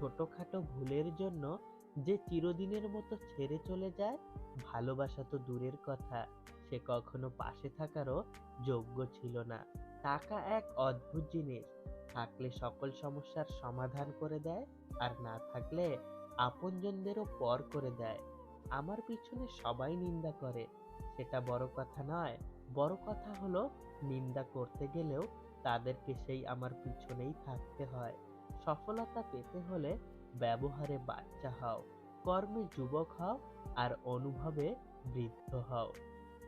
ছোটখাটো ভুলের জন্য যে চিরদিনের মতো ছেড়ে চলে যায়, ভালোবাসা তো দূরের কথা। সে কখনো পাশে থাকারও যোগ্য ছিল না। টাকা এক অদ্ভুত জিনিস। থাকলে সকল সমস্যার সমাধান করে দেয়, আর না থাকলে আপনজনদেরও পর করে দেয়। আমার পিছনে সবাই নিন্দা করে। সেটা বড় কথা নয়। বড় কথা হলো, নিন্দা করতে গেলেও তাদেরকে সেই আমার পিছনেই থাকতে হয়। সফলতা পেতে হলে ব্যবহারে বাচ্চা হও, কর্মে যুবক হও আর অনুভবে বৃদ্ধ হও।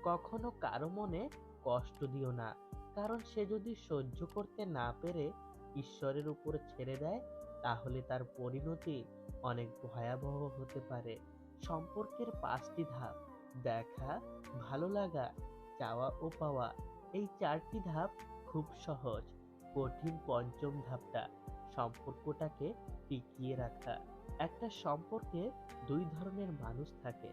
কখনো কারও মনে কষ্ট দিও না, কারণ সে যদি সহ্য করতে না পেরে ঈশ্বরের উপরে ছেড়ে দেয়, তাহলে তার পরিণতি অনেক ভয়াবহ হতে পারে। সম্পর্কের পাঁচটি ধাপ, দেখা, ভালো লাগা, চাওয়া ও পাওয়া, এই চারটি ধাপ খুব সহজ। কঠিন পঞ্চম ধাপটা সম্পর্কটাকে টিকিয়ে রাখা। একটা সম্পর্কে দুই ধরনের মানুষ থাকে।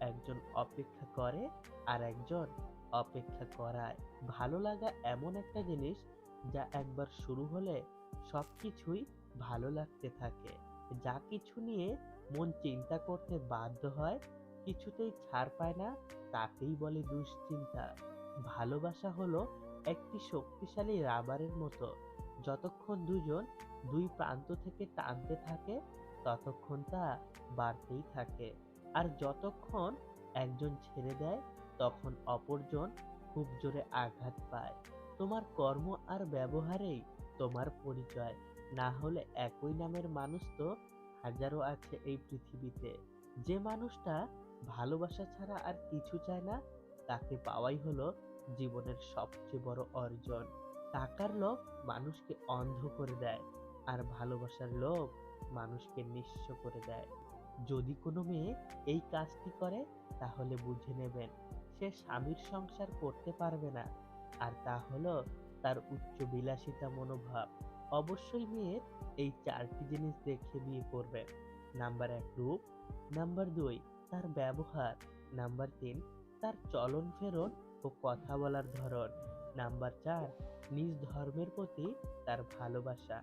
একজন অপেক্ষা করে আর একজন অপেক্ষা করায়। ভালো লাগা এমন একটা জিনিস যা একবার শুরু হলে সব কিছুই ভালো লাগতে থাকে। যা কিছু নিয়ে মন চিন্তা করতে বাধ্য হয়, কিছুতেই ছাড় পায় না, তাকেই বলে দুশ্চিন্তা। ভালোবাসা হলো একটি শক্তিশালী রাবারের মতো। যতক্ষণ দুজন দুই প্রান্ত থেকে টানতে থাকে, ততক্ষণ তা বাড়তেই থাকে। আর যতক্ষণ একজন ছেড়ে দেয়, তখন অপরজন খুব জোরে আঘাত পায়। তোমার কর্ম আর ব্যবহারেই তোমার পরিচয়। না হলে একই নামের মানুষ তো হাজারো আছে এই পৃথিবীতে। যে মানুষটা ভালোবাসা ছাড়া আর কিছু চায় না, তাকে পাওয়াই হলো জীবনের সবচেয়ে বড় অর্জন। টাকার লোভ মানুষকে অন্ধ করে দেয় আর ভালোবাসার লোভ মানুষকে নিঃস্ব করে দেয়। যদি কোনো মেয়ে এই কাজটি করে, তাহলে বুঝে নেবেন সে স্বামীর সংসার করতে পারবে না। আর তা হলো তার উচ্চ বিলাসিতা মনোভাব। অবশ্যই মেয়ের এই চারটি জিনিস দেখে বিয়ে করবে। নাম্বার এক রূপ, নাম্বার দুই তার ব্যবহার, নাম্বার তিন তার চলন ফেরন ও কথা বলার ধরন। নাম্বার চার, নিজ ধর্মের প্রতি তার ভালোবাসা।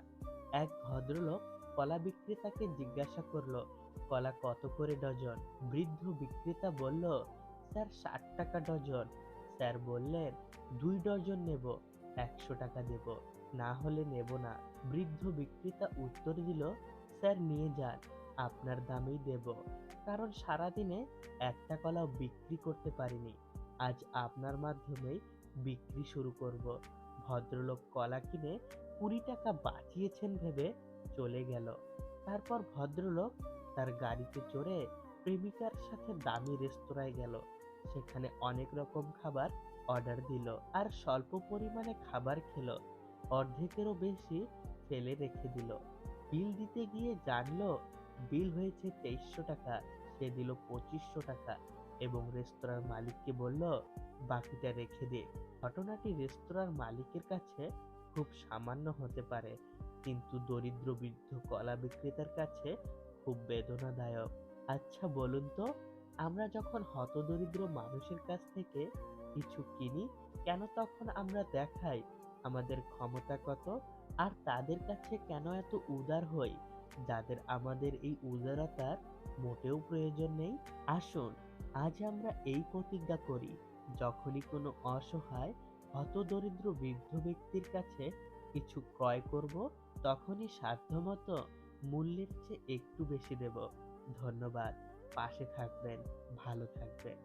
এক ভদ্রলোক কলা বিক্রেতাকে জিজ্ঞাসা করল, কলা কত করে ডজন? বৃদ্ধ বিক্রেতা বলল, স্যার, ষাট টাকা ডজন। স্যার বললেন, দুই ডজন নেব, একশো টাকা দেব, না হলে নেব না। বৃদ্ধ বিক্রেতা উত্তর দিল, স্যার, নিয়ে যান, আপনার দামেই দেব। কারণ সারাদিনে একটা কলাও বিক্রি করতে পারিনি। আজ আপনার মাধ্যমেই বিক্রি শুরু করব। ভদ্রলোক কলা কিনে কুড়ি টাকা বাঁচিয়েছেন ভেবে চলে গেল। তারপর ভদ্রলোক তার গাড়িতে চড়ে প্রেমিকার সাথে দামি রেস্তোরাঁয় গেল। সেখানে অনেক রকম খাবার অর্ডার দিল আর স্বল্প পরিমাণে খাবার খেলো। অর্ধেকেরও বেশি ফেলে রেখে দিল। বিল দিতে গিয়ে জানলো, বিল হয়েছে তেইশশো টাকা, সে দিল পঁচিশশো টাকা। এবং রেস্তোরাঁর মালিককে বলল, বাকিটা রেখে দে। ঘটনাটি রেস্তোরাঁর মালিকের কাছে খুব সামান্য হতে পারে, কিন্তু দরিদ্র বৃদ্ধ কলা বিক্রেতার কাছে খুব বেদনাদায়ক। আচ্ছা বলুন তো, আমরা যখন হতদরিদ্র মানুষের কাছ থেকে কিছু কিনি, কেন তখন আমরা দেখাই আমাদের ক্ষমতা কত? আর তাদের কাছে কেন এত উদার হই? যাদের আমাদের এই উদারতার মোটেও প্রয়োজন নেই? আসুন আজ আমরা এই প্রতিজ্ঞা করি, যখনই কোনো অসহায় হতদরিদ্র বৃদ্ধ ব্যক্তির কাছে কিছু ক্রয় করব, তখনই সাধ্যমতো মূল্যের চেয়ে একটু বেশি দেব। ধন্যবাদ। পাশে থাকবেন, ভালো থাকবেন।